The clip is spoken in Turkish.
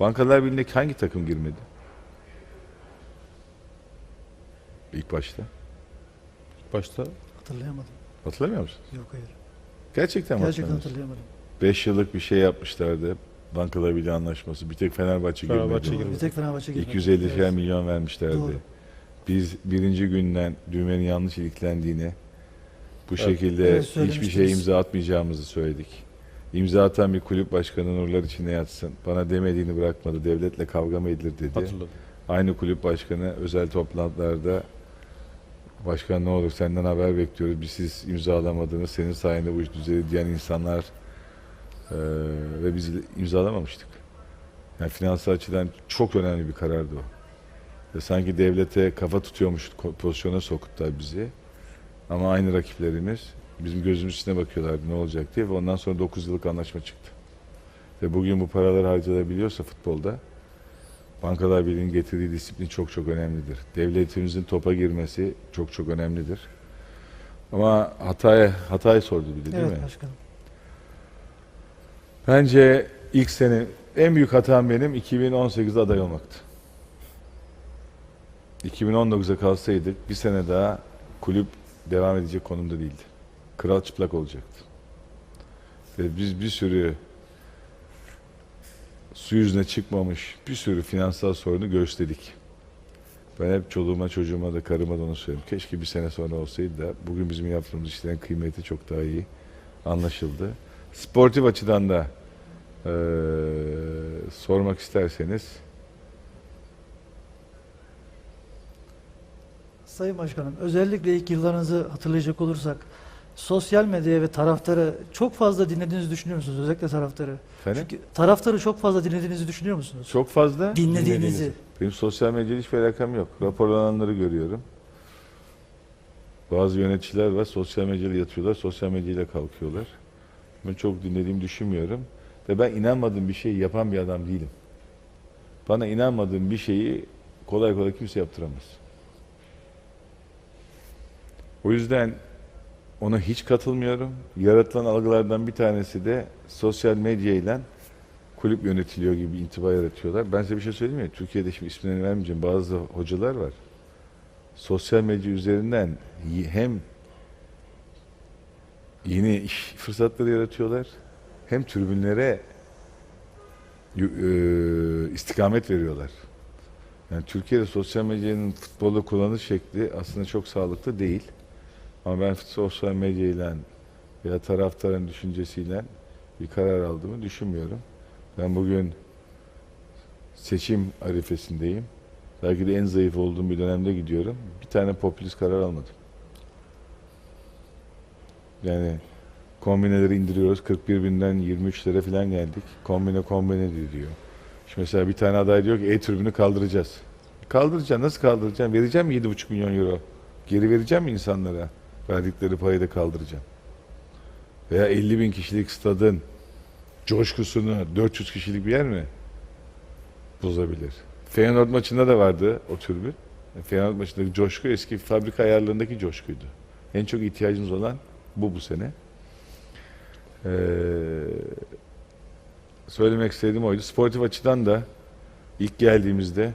Bankalar Birliği'ne hangi takım girmedi? İlk başta. Başta Hatırlayamadım. Hatırlamıyor musun? Yok hayır. Gerçekten mi Gerçekten hatırlayamadım. 5 yıllık bir şey yapmışlardı. Bankalar Birliği anlaşması. Bir tek Fenerbahçe, Fenerbahçe girmedi. girmedi. Bir tek Fenerbahçe girmedi. 250 Evet. falan milyon vermişlerdi. Doğru. Biz birinci günden düğmenin yanlış iliklendiğini, bu Evet. şekilde Evet, hiçbir söylemiştiniz. imza atmayacağımızı söyledik. İmza atan bir kulüp başkanı nurlar içinde yatsın. Bana demediğini bırakmadı. Devletle kavga mı edilir dedi. hatırladım. Aynı kulüp başkanı özel toplantılarda başkan ne olur senden haber bekliyoruz. Biz siz imzalamadınız. Senin sayende bu iş düzeli diyen insanlar eee, ve biz imzalamamıştık. Yani finansal açıdan çok önemli bir karardı o. Ve sanki devlete kafa tutuyormuş pozisyona sokuttular bizi. Ama aynı rakiplerimiz bizim gözümüz içine bakıyorlardı ne olacak diye ve ondan sonra 9 yıllık anlaşma çıktı. Ve bugün bu paralar harcanabiliyorsa futbolda Bankalar Birliği'nin getirdiği disiplin çok çok önemlidir. Devletimizin topa girmesi çok çok önemlidir. Ama hataya hatayı sordu bir de değil Evet mi? başkanım. Bence ilk sene en büyük hatam benim 2018'de aday olmaktı. 2019'a kalsaydık bir sene daha kulüp devam edecek konumda değildi. Kral çıplak olacaktı. Ve biz bir sürü su yüzüne çıkmamış bir sürü finansal sorunu göğüsledik. Ben hep çoluğuma çocuğuma da karıma da onu söylüyorum. Keşke bir sene sonra olsaydı da bugün bizim yaptığımız işlerin kıymeti çok daha iyi anlaşıldı. Sportif açıdan da eee, sormak isterseniz Sayın Başkanım, özellikle ilk yıllarınızı hatırlayacak olursak sosyal medyaya ve taraftarı çok fazla dinlediğinizi düşünüyor musunuz? Özellikle taraftarı. efendim Çünkü taraftarı çok fazla dinlediğinizi düşünüyor musunuz? çok fazla Dinlediğinizi. benim sosyal medyada hiçbir alakam yok. Raporlananları görüyorum. Bazı yöneticiler var sosyal medyada yatıyorlar, sosyal medyayla kalkıyorlar. Ben çok dinlediğimi düşünmüyorum. Ve ben inanmadığım bir şeyi yapan bir adam değilim. Bana inanmadığım bir şeyi kolay kolay kimse yaptıramaz. O yüzden ona hiç katılmıyorum. Yaratılan algılardan bir tanesi de sosyal medya ile kulüp yönetiliyor gibi intiba yaratıyorlar. Ben size bir şey söyleyeyim mi? Türkiye'de şimdi isimlerini vermeyeceğim. Bazı hocalar var. Sosyal medya üzerinden hem yeni iş fırsatları yaratıyorlar hem tribünlere e, istikamet veriyorlar. Yani Türkiye'de sosyal medyanın futbolda kullanış şekli aslında çok sağlıklı değil. Ama ben sosyal medyayla veya taraftarın düşüncesiyle bir karar aldığımı düşünmüyorum. Ben bugün seçim arifesindeyim. Belki de en zayıf olduğum bir dönemde gidiyorum. Bir tane popülist karar almadım. Yani kombineleri indiriyoruz. 41 binden 23'lere falan geldik. Kombine kombine diyor. Şimdi mesela bir tane aday diyor ki E-tribünü kaldıracağız. Kaldıracağım. Nasıl kaldıracağım? Vereceğim mi 7,5 milyon euro? Geri vereceğim mi insanlara? Verdikleri parayı da kaldıracağım. Veya 50 bin kişilik stadın coşkusunu 400 kişilik bir yer mi bozabilir? Feyenoord maçında da vardı o türbün. Feyenoord maçındaki coşku eski fabrika ayarlarındaki coşkuydu. En çok ihtiyacımız olan bu bu sene. Ee, söylemek istediğim oydu. Sportif açıdan da ilk geldiğimizde